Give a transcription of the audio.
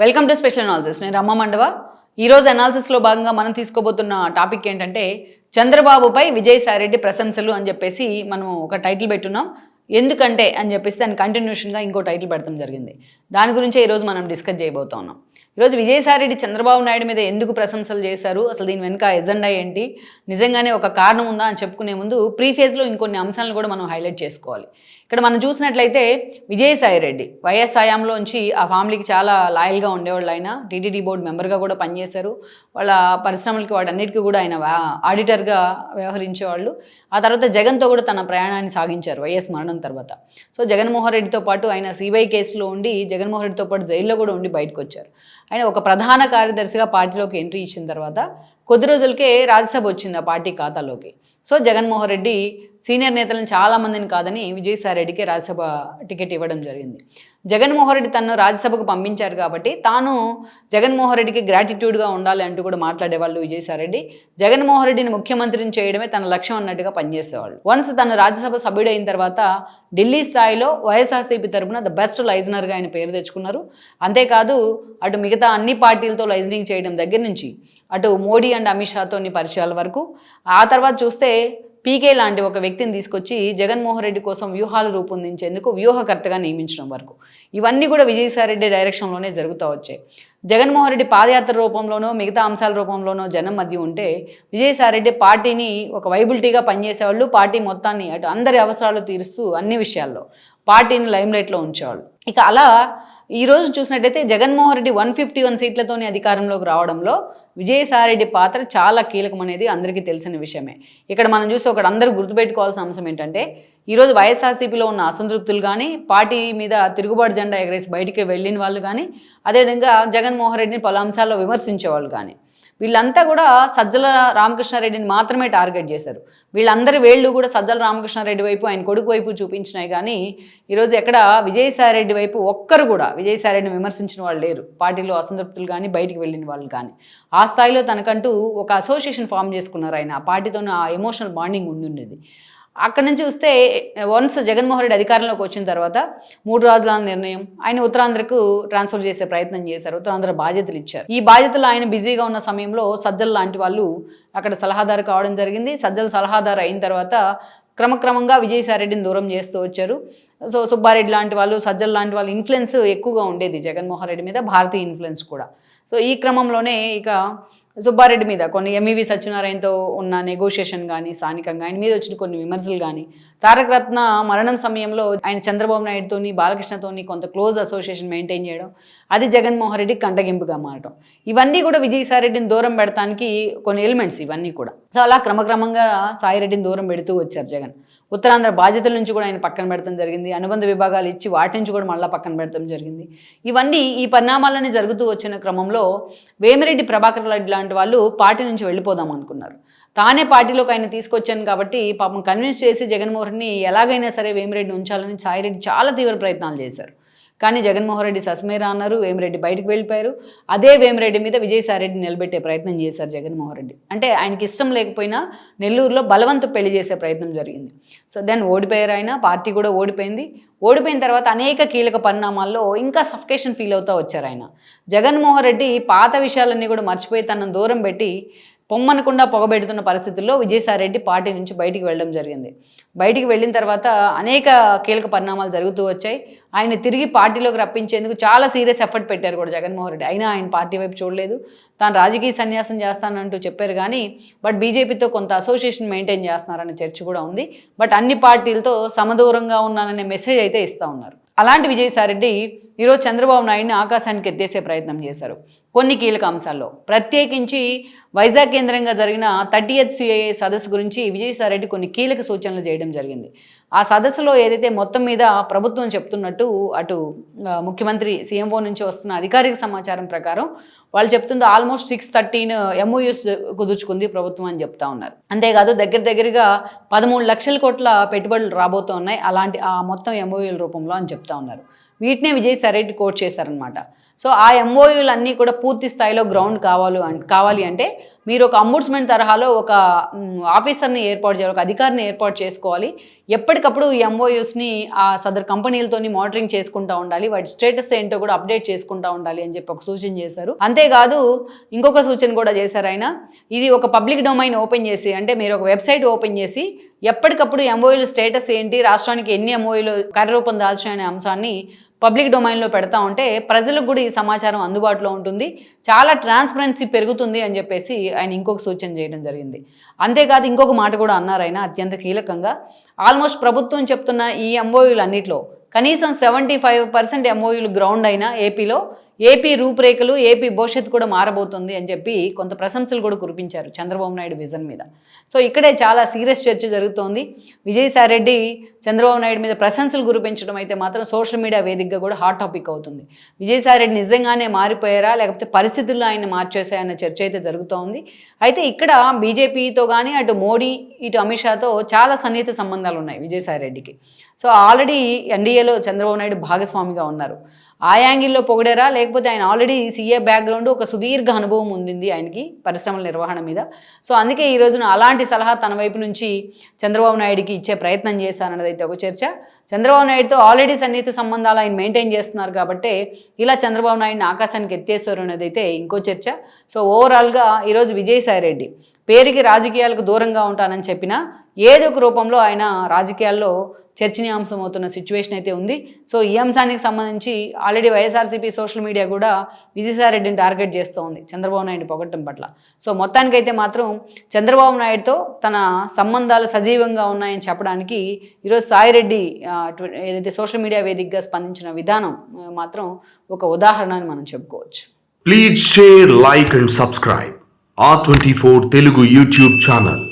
Welcome to special analysis నేను రమ్మ మండవ. ఈరోజు అనాలిసిస్లో భాగంగా మనం తీసుకోబోతున్న టాపిక్ ఏంటంటే చంద్రబాబుపై విజయసాయిరెడ్డి ప్రశంసలు అని చెప్పేసి మనం ఒక టైటిల్ పెట్టున్నాం. ఎందుకంటే అని చెప్పేసి దాని కంటిన్యూషన్గా ఇంకో టైటిల్ పెడతాం జరిగింది. దాని గురించే ఈరోజు మనం డిస్కస్ చేయబోతా ఉన్నాం ఈరోజు విజయసాయిరెడ్డి చంద్రబాబు నాయుడు మీద ఎందుకు ప్రశంసలు చేశారు? అసలు దీని వెనుక ఎజెండా ఏంటి? నిజంగానే ఒక కారణం ఉందా అని చెప్పుకునే ముందు ప్రీ ఫేజ్లో ఇంకొన్ని అంశాలను కూడా మనం హైలైట్ చేసుకోవాలి. ఇక్కడ మనం చూసినట్లయితే విజయసాయిరెడ్డి వైఎస్ హయాంలోంచి ఆ ఫ్యామిలీకి చాలా లాయల్గా ఉండేవాళ్ళు ఆయన. టీటీడీ బోర్డు మెంబర్గా కూడా పనిచేశారు. వాళ్ళ పరిశ్రమలకి వాటన్నిటికీ కూడా ఆయన ఆడిటర్గా వ్యవహరించేవాళ్ళు. ఆ తర్వాత జగన్తో కూడా తన ప్రయాణాన్ని సాగించారు వైఎస్ మరణం తర్వాత. సో జగన్మోహన్ రెడ్డితో పాటు ఆయన సిబిఐ కేసులో ఉండి జగన్మోహన్ రెడ్డితో పాటు జైల్లో కూడా ఉండి బయటకు వచ్చారు ఆయన ఒక ప్రధాన కార్యదర్శిగా పార్టీలోకి ఎంట్రీ ఇచ్చిన తర్వాత కొద్ది రోజులకే రాజ్యసభ వచ్చింది ఆ పార్టీ ఖాతాలోకి. సో జగన్మోహన్ రెడ్డి సీనియర్ నేతలను చాలా మందిని కాదని విజయసాయి రెడ్డికి రాజ్యసభ టికెట్ ఇవ్వడం జరిగింది. జగన్మోహన్ రెడ్డి తనను రాజ్యసభకు పంపించారు కాబట్టి తాను జగన్మోహన్ రెడ్డికి గ్రాటిట్యూడ్గా ఉండాలి అంటూ కూడా మాట్లాడేవాళ్ళు విజయసారెడ్డి జగన్మోహన్ రెడ్డిని ముఖ్యమంత్రిని చేయడమే తన లక్ష్యం అన్నట్టుగా పనిచేసేవాళ్ళు. వన్స్ తను రాజ్యసభ సభ్యుడైన తర్వాత ఢిల్లీ స్థాయిలో వైఎస్ఆర్సీపీ తరఫున ద బెస్ట్ లైజనర్గా ఆయన పేరు తెచ్చుకున్నారు. అంతేకాదు అటు మిగతా అన్ని పార్టీలతో లైజనింగ్ చేయడం దగ్గర నుంచి అటు మోడీ అండ్ అమిత్ షాతోని పరిచయాల వరకు. ఆ తర్వాత చూస్తే పీకే లాంటి ఒక వ్యక్తిని తీసుకొచ్చి జగన్మోహన్ రెడ్డి కోసం వ్యూహాలు రూపొందించేందుకు వ్యూహకర్తగా నియమించడం వరకు. ఇవన్నీ కూడా విజయసాయిరెడ్డి డైరెక్షన్లోనే జరుగుతూ వచ్చాయి. జగన్మోహన్ రెడ్డి పాదయాత్ర రూపంలోనో మిగతా అంశాల రూపంలోనో జనం మధ్య ఉంటే విజయసాయిరెడ్డి పార్టీని ఒక వైబిలిటీగా పనిచేసేవాళ్ళు పార్టీ మొత్తాన్ని అటు అందరి అవసరాలు తీరుస్తూ అన్ని విషయాల్లో పార్టీని లైమ్లైట్లో ఉంచేవాళ్ళు. ఇక అలా ఈ రోజు చూసినట్టయితే Jaganmohan Reddy one fifty one సీట్లతోని అధికారంలోకి రావడంలో విజయసాయిరెడ్డి పాత్ర చాలా కీలకం అనేది అందరికీ తెలిసిన విషయమే. ఇక్కడ మనం చూసి ఒకటి అందరూ గుర్తుపెట్టుకోవాల్సిన అంశం ఏంటంటే ఈరోజు వైఎస్ఆర్సీపీలో ఉన్న అసంతృప్తులు కానీ పార్టీ మీద తిరుగుబాటు జెండా ఎగరేసి బయటికి వెళ్ళిన వాళ్ళు కానీ అదేవిధంగా జగన్మోహన్ రెడ్డిని పలు అంశాల్లో విమర్శించే వాళ్ళు కానీ వీళ్ళంతా కూడా సజ్జల రామకృష్ణారెడ్డిని మాత్రమే టార్గెట్ చేశారు. వీళ్ళందరి వేళ్ళు కూడా సజ్జల రామకృష్ణారెడ్డి వైపు ఆయన కొడుకు వైపు చూపించినాయి. కానీ ఈరోజు ఎక్కడ విజయసాయిరెడ్డి వైపు ఒక్కరు కూడా విజయసాయిరెడ్డిని విమర్శించిన వాళ్ళు లేరు. పార్టీలో అసంతృప్తులు కానీ బయటికి వెళ్ళిన వాళ్ళు కానీ. ఆ స్థాయిలో తనకంటూ ఒక అసోసియేషన్ ఫామ్ చేసుకున్నారు ఆయన. ఆ పార్టీతో ఆ ఎమోషనల్ బాండింగ్ ఉండి ఉండేది. అక్కడి నుంచి చూస్తే వన్స్ జగన్మోహన్ రెడ్డి అధికారంలోకి వచ్చిన తర్వాత మూడు రాజుల నిర్ణయం ఆయన ఉత్తరాంధ్రకు ట్రాన్స్ఫర్ చేసే ప్రయత్నం చేశారు ఉత్తరాంధ్ర బాధ్యతలు ఇచ్చారు. ఈ బాధ్యతలు ఆయన బిజీగా ఉన్న సమయంలో సజ్జల లాంటి వాళ్ళు అక్కడ సలహాదారు కావడం జరిగింది. సజ్జల సలహాదారు అయిన తర్వాత క్రమక్రమంగా విజయసాయిరెడ్డిని దూరం చేస్తూ వచ్చారు. సో సుబ్బారెడ్డి లాంటి వాళ్ళు సజ్జల లాంటి వాళ్ళ ఇన్ఫ్లుయెన్స్ ఎక్కువగా ఉండేది జగన్మోహన్ రెడ్డి మీద భారతీయ ఇన్ఫ్లుయెన్స్ కూడా. సో ఈ క్రమంలోనే ఇక సుబ్బారెడ్డి మీద కొన్ని ఎంఈవి సత్యనారాయణతో ఉన్న నెగోషియేషన్ కానీ స్థానికంగా ఆయన మీద వచ్చిన కొన్ని విమర్శలు కానీ తారక రత్న మరణం సమయంలో ఆయన చంద్రబాబు నాయుడుతోని బాలకృష్ణతోని కొంత క్లోజ్ అసోసియేషన్ మెయింటైన్ చేయడం అది జగన్మోహన్ రెడ్డి కంటగింపుగా మారడం ఇవన్నీ కూడా విజయసాయిరెడ్డిని దూరం పెడతానికి కొన్ని ఎలిమెంట్స్ ఇవన్నీ కూడా. సో అలా క్రమక్రమంగా సాయిరెడ్డిని దూరం పెడుతూ వచ్చారు జగన్. ఉత్తరాంధ్ర బాధ్యతల నుంచి కూడా ఆయన పక్కన పెడతాం జరిగింది. అనుబంధ విభాగాలు ఇచ్చి వాటి నుంచి కూడా మళ్ళీ పక్కన పెడతాం జరిగింది. ఇవన్నీ ఈ పరిణామాలన్నీ జరుగుతూ వచ్చిన క్రమంలో వేమిరెడ్డి ప్రభాకర్ రెడ్డి లాంటి వాళ్ళు పార్టీ నుంచి వెళ్ళిపోదాం అనుకున్నారు. తానే పార్టీలోకి ఆయన తీసుకొచ్చాను కాబట్టి పాపం కన్విన్స్ చేసి జగన్మోహన్ని ఎలాగైనా సరే వేమిరెడ్డి ఉంచాలని సాయిరెడ్డి చాలా తీవ్ర ప్రయత్నాలు చేశారు. కానీ జగన్మోహన్ రెడ్డి సస్మేరా అన్నారు వేమిరెడ్డి బయటకు వెళ్ళిపోయారు. అదే వేమిరెడ్డి మీద విజయసాయిరెడ్డి నిలబెట్టే ప్రయత్నం చేశారు జగన్మోహన్ రెడ్డి. అంటే ఆయనకి ఇష్టం లేకపోయినా నెల్లూరులో బలవంత పెళ్ళి చేసే ప్రయత్నం జరిగింది. సో దెన్ ఓడిపోయారు ఆయన పార్టీ కూడా ఓడిపోయింది. ఓడిపోయిన తర్వాత అనేక కీలక పరిణామాల్లో ఇంకా సఫికేషన్ ఫీల్ అవుతూ వచ్చారు ఆయన. జగన్మోహన్ రెడ్డి పాత విషయాలన్నీ కూడా మర్చిపోయి తనను దూరం పెట్టి పొమ్మనకుండా పొగబెడుతున్న పరిస్థితుల్లో విజయసాయిరెడ్డి పార్టీ నుంచి బయటికి వెళ్ళడం జరిగింది. బయటికి వెళ్ళిన తర్వాత అనేక కీలక పరిణామాలు జరుగుతూ వచ్చాయి. ఆయన తిరిగి పార్టీలోకి రప్పించేందుకు చాలా సీరియస్ ఎఫర్ట్ పెట్టారు కూడా జగన్మోహన్ రెడ్డి. అయినా ఆయన పార్టీ వైపు చూడలేదు. తాను రాజకీయ సన్యాసం చేస్తానంటూ చెప్పారు కానీ బట్ బీజేపీతో కొంత అసోసియేషన్ మెయింటైన్ చేస్తున్నారనే చర్చ కూడా ఉంది. బట్ అన్ని పార్టీలతో సమదూరంగా ఉన్నాననే మెసేజ్ అయితే ఇస్తూ ఉన్నారు. అలాంటి విజయసాయిరెడ్డి ఈరోజు చంద్రబాబు నాయుడిని ఆకాశానికి ఎత్తేసే ప్రయత్నం చేశారు. కొన్ని కీలక అంశాల్లో. ప్రత్యేకించి వైజాగ్ కేంద్రంగా జరిగిన థర్టీ ఎయిత్ సిఐఏ సదస్సు గురించి విజయసాయిరెడ్డి కొన్ని కీలక సూచనలు చేయడం జరిగింది. ఆ సదస్సులో ఏదైతే మొత్తం మీద ప్రభుత్వం చెప్తున్నట్టు అటు ముఖ్యమంత్రి సీఎంఓ నుంచి వస్తున్న అధికారిక సమాచారం ప్రకారం వాళ్ళు చెప్తుంది ఆల్మోస్ట్ సిక్స్ థర్టీన్ ఎంఓయూస్ కుదుర్చుకుంది ప్రభుత్వం అని చెప్తా ఉన్నారు. అంతేకాదు దగ్గర దగ్గరగా పదమూడు లక్షల కోట్ల పెట్టుబడులు రాబోతున్నాయి అలాంటి ఆ మొత్తం ఎంఓయూల రూపంలో అని చెప్తా ఉన్నారు. వీటినే విజయసాయి రెడ్డి కోట్ చేశారనమాట సో ఆ ఎంఓయూలు అన్నీ కూడా పూర్తి స్థాయిలో గ్రౌండ్ కావాలి కావాలి అంటే మీరు ఒక అంబుడ్స్మెంట్ తరహాలో ఒక ఆఫీసర్ని ఏర్పాటు చేయాలి ఒక అధికారిని ఏర్పాటు చేసుకోవాలి. ఎప్పటికప్పుడు ఈ ఎంఓయూస్ని ఆ సదర్ కంపెనీలతోని మానిటరింగ్ చేసుకుంటూ ఉండాలి వాటి స్టేటస్ ఏంటో కూడా అప్డేట్ చేసుకుంటూ ఉండాలి అని చెప్పి ఒక సూచన చేశారు. అంతేకాదు ఇంకొక సూచన కూడా చేశారు ఆయన. ఇది ఒక పబ్లిక్ డొమైన్ ఓపెన్ చేసి అంటే మీరు ఒక వెబ్సైట్ ఓపెన్ చేసి ఎప్పటికప్పుడు ఎంఓయూల స్టేటస్ ఏంటి రాష్ట్రానికి ఎన్ని ఎంఓయూలు కార్యరూపం దాల్చాయనే అంశాన్ని పబ్లిక్ డొమైన్లో పెడతా ఉంటే ప్రజలకు కూడా ఈ సమాచారం అందుబాటులో ఉంటుంది. చాలా ట్రాన్స్పరెన్సీ పెరుగుతుంది అని చెప్పేసి ఆయన ఇంకొక సూచన చేయడం జరిగింది. అంతేకాదు ఇంకొక మాట కూడా అన్నారు ఆయన అత్యంత కీలకంగా. ఆల్మోస్ట్ ప్రభుత్వం చెప్తున్న ఈ ఎంఓయూలు అన్నింటిలో కనీసం సెవెంటీ ఫైవ్ పర్సెంట్ ఎంఓయూలు గ్రౌండ్ అయినా ఏపీలో ఏపీ రూపురేఖలు ఏపీ భవిష్యత్తు కూడా మారబోతుంది అని చెప్పి కొంత ప్రశంసలు కూడా కురిపించారు చంద్రబాబు నాయుడు విజన్ మీద. సో ఇక్కడే చాలా సీరియస్ చర్చ జరుగుతోంది. విజయసాయి రెడ్డి చంద్రబాబు నాయుడు మీద ప్రశంసలు కురిపించడం అయితే మాత్రం సోషల్ మీడియా వేదికగా కూడా హాట్ టాపిక్ అవుతుంది. విజయసాయి రెడ్డి నిజంగానే మారిపోయారా లేకపోతే పరిస్థితుల్లో ఆయన మార్చేశాయన్న చర్చ అయితే జరుగుతోంది. అయితే ఇక్కడ బీజేపీతో కానీ అటు మోడీ ఇటు అమిత్ షాతో చాలా సన్నిహిత సంబంధాలు ఉన్నాయి విజయసాయి రెడ్డికి. సో ఆల్రెడీ ఎన్డీఏలో చంద్రబాబు నాయుడు భాగస్వామిగా ఉన్నారు. ఆ యాంగిల్లో పొగిడారా? లేకపోతే ఆయన ఆల్రెడీ సీఏ బ్యాక్గ్రౌండ్ ఒక సుదీర్ఘ అనుభవం ఉంది ఆయనకి పరిశ్రమల నిర్వహణ మీద. సో అందుకే ఈ రోజున అలాంటి సలహా తన వైపు నుంచి చంద్రబాబు నాయుడికి ఇచ్చే ప్రయత్నం చేశారన్నది అయితే ఒక చర్చ. చంద్రబాబు నాయుడుతో ఆల్రెడీ సన్నిహిత సంబంధాలు ఆయన మెయింటైన్ చేస్తున్నారు కాబట్టి ఇలా చంద్రబాబు నాయుడిని ఆకాశానికి ఎత్తేసారు అనేది ఇంకో చర్చ. సో ఓవరాల్గా ఈరోజు విజయసాయి రెడ్డి పేరుకి రాజకీయాలకు దూరంగా ఉంటానని చెప్పినా ఏదో ఒక రూపంలో ఆయన రాజకీయాల్లో చర్చనీయాంశం అవుతున్న సిచ్యువేషన్ అయితే ఉంది. సో ఈ అంశానికి సంబంధించి ఆల్రెడీ వైఎస్ఆర్సీపీ సోషల్ మీడియా కూడా విజయసాయిరెడ్డిని టార్గెట్ చేస్తూ ఉంది చంద్రబాబు నాయుడు పొగట్టం పట్ల. సో మొత్తానికైతే మాత్రం చంద్రబాబు నాయుడుతో తన సంబంధాలు సజీవంగా ఉన్నాయని చెప్పడానికి ఈరోజు సాయిరెడ్డి ఏదైతే సోషల్ మీడియా వేదికగా స్పందించిన విధానం మాత్రం ఒక ఉదాహరణ అని మనం చెప్పుకోవచ్చు. Please share like and subscribe ఆ twenty four Telugu YouTube channel